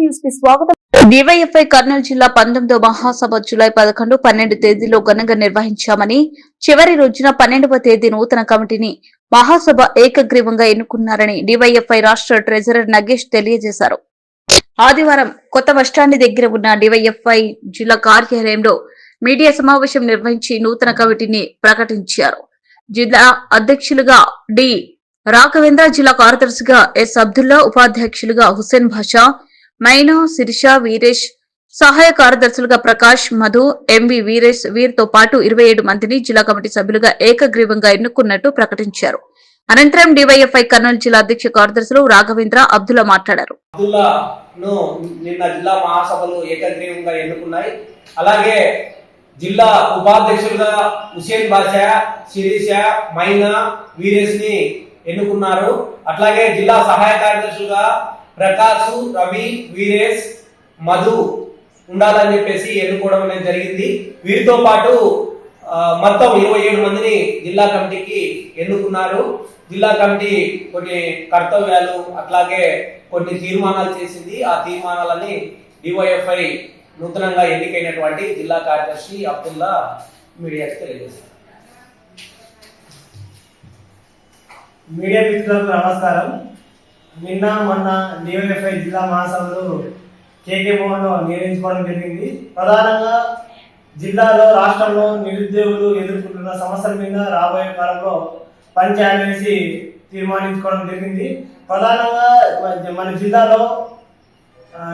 న్యూస్కి స్వాగతం. డివైఎఫ్ఐ కర్నూలు జిల్లా పంతొమ్మిదో మహాసభ జులై పదకొండు పన్నెండు తేదీలో ఘనంగా నిర్వహించామని చివరి రోజున పన్నెండవ తేదీ నూతన కమిటీని మహాసభ ఏకగ్రీవంగా ఎన్నుకున్నారని డివైఎఫ్ఐ రాష్ట్ర ట్రెజరర్ నగేష్ తెలియజేశారు. ఆదివారం కొత్త బస్టాండ్ దగ్గర ఉన్న డివైఎఫ్ఐ జిల్లా కార్యాలయంలో మీడియా సమావేశం నిర్వహించి నూతన కమిటీని ప్రకటించారు. జిల్లా అధ్యక్షులుగా డి. రాఘవేంద్ర జిల్లా కార్యదర్శిగా ఎస్. అబ్దుల్లా ఉపాధ్యక్షులుగా హుసేన్ భాషా మైనా శిరీష వీరేష్ సహాయ కార్యదర్శులుగా ప్రకాష్ మధు ఎంవి వీరేష్ వీరితో పాటు ఇరవై ఏడు మందిని జిల్లా కమిటీ సభ్యులుగా ఏకగ్రీవంగా ఎన్నుకున్నట్టు ప్రకటించారు. అనంతరం డివైఎఫ్ఐ కర్నూలు జిల్లా అధ్యక్ష కార్యదర్శులు రాఘవేంద్ర అబ్దుల్లా మాట్లాడారు. నిన్న జిల్లా మహాసభలు ఏకగ్రీవంగా ఎన్నుకున్నాయి. అలాగే జిల్లా ఉపాధ్యక్షులుగా హుసేన్ బాషా శిరీష మైనా వీరేష్ని ఎన్నుకున్నారు. అట్లాగే జిల్లా సహాయ కార్యదర్శులుగా ప్రకాశు రవి వీరేష్ మధు ఉండాలని చెప్పేసి ఎన్నుకోవడం అనేది జరిగింది. వీరితో పాటు మొత్తం ఇరవై ఏడు మందిని జిల్లా కమిటీకి ఎన్నుకున్నారు. జిల్లా కమిటీ కొన్ని కర్తవ్యాలు అట్లాగే కొన్ని తీర్మానాలు చేసింది. ఆ తీర్మానాలని డివైఎఫ్ఐ నూతనంగా ఎన్నికైనటువంటి జిల్లా కార్యదర్శి అబ్దుల్లా మీడియాకి తెలియజేశారు. మీడియా మిత్రులకు నమస్కారం. నిన్న మొన్న డివైఎఫ్ఐ జిల్లా మహాసభలు కేకే భవన్లో నిర్వహించుకోవడం జరిగింది. ప్రధానంగా జిల్లాలో రాష్ట్రంలో నిరుద్యోగులు ఎదుర్కొంటున్న సమస్యల మీద రాబోయే కాలంలో పనిచేయాలనేసి తీర్మానించుకోవడం జరిగింది. ప్రధానంగా మన- జిల్లాలో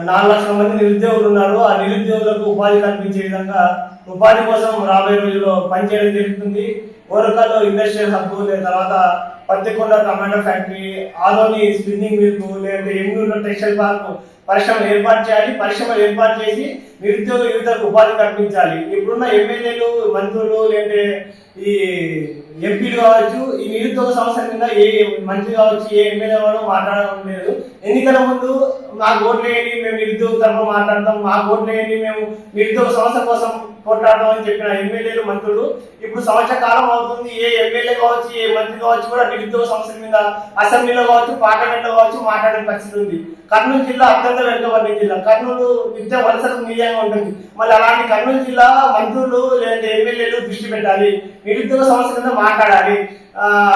నాలుగు లక్షల మంది నిరుద్యోగులు ఉన్నారు. ఆ నిరుద్యోగులకు ఉపాధి కల్పించే విధంగా ఉపాధి కోసం రాబోయే రోజుల్లో పనిచేయడం జరుగుతుంది. ఓరకల్లో ఇండస్ట్రియల్ హబ్ లేదా తర్వాత Pattikonda tomato factory Adoni spinning mills లేదంటే ఎన్నూరులో టెక్స్టైల్ పార్క్ పరిశ్రమలు ఏర్పాటు చేయాలి. పరిశ్రమలు ఏర్పాటు చేసి నిరుద్యోగ యువతకు ఉపాధి కల్పించాలి. ఇప్పుడున్న ఎమ్మెల్యేలు మంత్రులు లేదంటే ఈ ఎంపీలు కావచ్చు ఈ నిరుద్యోగ సమస్య కింద ఏ మంత్రి కావచ్చు ఏ ఎమ్మెల్యే వాళ్ళు మాట్లాడడం లేదు. ఎన్నికల ముందు మాకు ఓట్లు వేయండి మేము నిరుద్యోగ తరఫున మాట్లాడతాం. మాకు ఓట్లు వేయండి మేము నిరుద్యోగ సమస్య కోసం పోట్లాడదాం అని చెప్పిన ఎమ్మెల్యేలు మంత్రులు ఇప్పుడు సంవత్సర కాలం అవుతుంది. ఏ ఎమ్మెల్యే కావచ్చు ఏ మంత్రి కావచ్చు కూడా నిరుద్యోగ సమస్యల మీద అసెంబ్లీలో కావచ్చు పార్లమెంట్లో కావచ్చు మాట్లాడే పరిస్థితి ఉంది. కర్నూలు జిల్లా అత్యంత వెనుకబడిన జిల్లా. కర్నూలు నిత్య వలసలకు నిలయంగా ఉంటుంది మళ్ళీ అలాంటి కర్నూలు జిల్లా మంత్రులు లేదంటే ఎమ్మెల్యేలు దృష్టి పెట్టాలి. నిరుద్యోగ సమస్య కింద మాట్లాడాలి.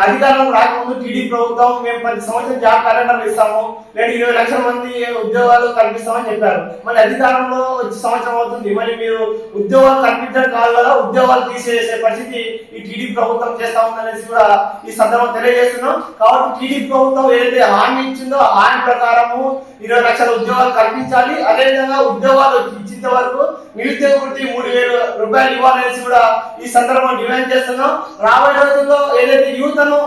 అధికారం రాకముందు టీడీ ప్రభుత్వం మేము పది సంవత్సరం జాబ్ క్యాలెండర్ ఇస్తాము. లేదు ఇరవై లక్షల మంది ఉద్యోగాలు కల్పిస్తామని చెప్పారు. మళ్ళీ అధికారంలో వచ్చే సంవత్సరం అవుతుంది. మళ్ళీ మీరు ఉద్యోగాలు కల్పించడం కాదు కదా ఉద్యోగాలు తీసేసే పరిస్థితి ఈ టీడీ ప్రభుత్వం చేస్తా ఉందనేసి కూడా ఈ సందర్భం తెలియజేస్తున్నాం. కాబట్టి టీడీ ప్రభుత్వం ఏదైతే హామీ ఇచ్చిందో హామీ ప్రకారము ఇరవై లక్షల ఉద్యోగాలు కల్పించాలి. అదేవిధంగా ఉద్యోగాలు ఇచ్చేంత వరకు నిరుద్యోగ వృత్తి మూడు వేలు రూపాయలు ఇవ్వాలనేసి కూడా ఈ సందర్భం డిమాండ్ చేస్తున్నాం. రాబోయే రోజుల్లో ఏదైతే యువతను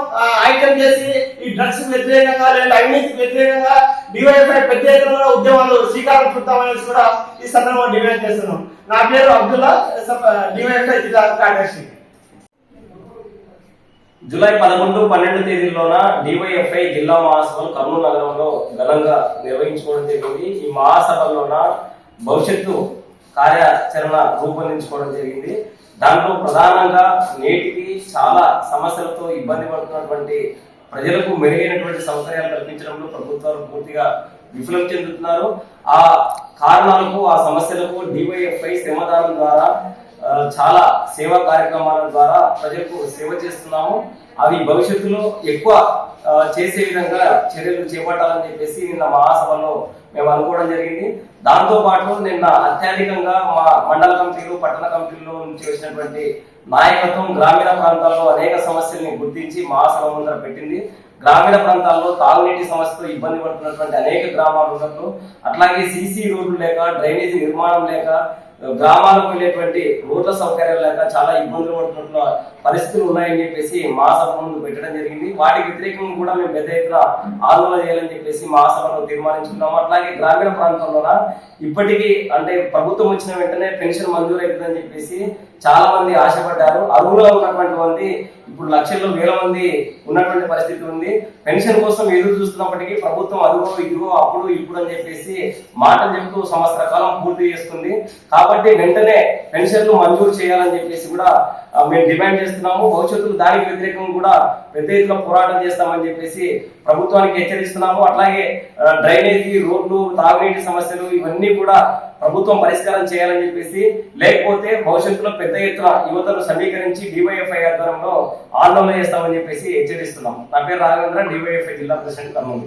ఐటమ్ చేసి ఈ డ్రగ్స్ వ్యతిరేకంగా లేదా అవినీతికి వ్యతిరేకంగా డివైఎఫ్ఐ పెద్ద ఎత్తున ఉద్యమాలు శ్రీకారం చుట్టామనేసి కూడా ఈ సందర్భంగా డిమాండ్ చేస్తున్నాం. నా పేరు అబ్దుల్లా డివైఎఫ్ఐ జిల్లా కార్యదర్శి. జూలై పదకొండు పన్నెండు తేదీల్లోన డివైఎఫ్ఐ జిల్లా మహాసభలు కర్నూలు నగరంలో ఘనంగా నిర్వహించుకోవడం జరిగింది. ఈ మహాసభల్లోన భవిష్యత్తు కార్యాచరణ రూపొందించుకోవడం జరిగింది. దాంట్లో ప్రధానంగా నేటికి చాలా సమస్యలతో ఇబ్బంది పడుతున్నటువంటి ప్రజలకు మెరుగైనటువంటి సౌకర్యాలు కల్పించడంలో ప్రభుత్వాలు పూర్తిగా విఫలం చెందుతున్నారు. ఆ కారణాలకు ఆ సమస్యలకు డివైఎఫ్ఐ శ్రమదానం ద్వారా ఆ, చాలా సేవా కార్యక్రమాల ద్వారా ప్రజలకు సేవ చేస్తున్నాము. అవి భవిష్యత్తులో ఎక్కువ చేసే విధంగా చర్యలు చేపట్టాలని చెప్పేసి నిన్న మహాసభలో మేము అనుకోవడం జరిగింది. దాంతో పాటు నిన్న అత్యధికంగా మా మండల కమిటీలు పట్టణ కమిటీల్లో నుంచి వచ్చినటువంటి నాయకత్వం గ్రామీణ ప్రాంతాల్లో అనేక సమస్యల్ని గుర్తించి మహాసభ ముందర పెట్టింది. గ్రామీణ ప్రాంతాల్లో తాగునీటి సమస్యతో ఇబ్బంది పడుతున్నటువంటి అనేక గ్రామాలు ఉన్నట్లు అట్లాగే సీసీ రోడ్లు లేక డ్రైనేజీ నిర్మాణం లేక గ్రామాలకు వెళ్ళేటువంటి రోడ్ల సౌకర్యాలు లేక చాలా ఇబ్బందులు పడుతున్న పరిస్థితులు ఉన్నాయని చెప్పేసి మా సభ ముందు పెట్టడం జరిగింది. వాటికి వ్యతిరేకంగా కూడా మేము పెద్ద ఎత్తున ఆందోళన చేయాలని చెప్పేసి మా సభను తీర్మానించుకున్నాము. అట్లాగే గ్రామీణ ప్రాంతంలోన ఇప్పటికీ అంటే ప్రభుత్వం వచ్చిన వెంటనే పెన్షన్ మంజూరు అవుతుందని చెప్పేసి చాలా మంది ఆశపడ్డారు. అరువులో ఉన్నటువంటి మంది ఇప్పుడు లక్షల్లో వేల మంది ఉన్నటువంటి పరిస్థితి ఉంది. పెన్షన్ కోసం ఎదురు చూస్తున్నప్పటికీ ప్రభుత్వం అదుగో ఇదిగో అప్పుడు ఇప్పుడు అని చెప్పేసి మాటలు చెబుతూ సంవత్సర కాలం పూర్తి చేస్తుంది కాబట్టి కాబట్టి వెంటనే పెన్షన్లు మంజూరు చేయాలని చెప్పేసి కూడా మేము డిమాండ్ చేస్తున్నాము. భవిష్యత్తులో దానికి వ్యతిరేకంగా కూడా పెద్ద ఎత్తున పోరాటం చేస్తామని చెప్పేసి ప్రభుత్వానికి హెచ్చరిస్తున్నాము. అట్లాగే డ్రైనేజీ రోడ్లు తాగునీటి సమస్యలు ఇవన్నీ కూడా ప్రభుత్వం పరిష్కారం చేయాలని చెప్పేసి లేకపోతే భవిష్యత్తులో పెద్ద ఎత్తున యువతను సమీకరించి డివైఎఫ్ఐ ఆధ్వర్యంలో ఆందోళన చేస్తామని చెప్పేసి హెచ్చరిస్తున్నాం నా పేరు రాఘవేంద్ర డివైఎఫ్ఐ జిల్లా ప్రెసిడెంట్ కర్నూలు.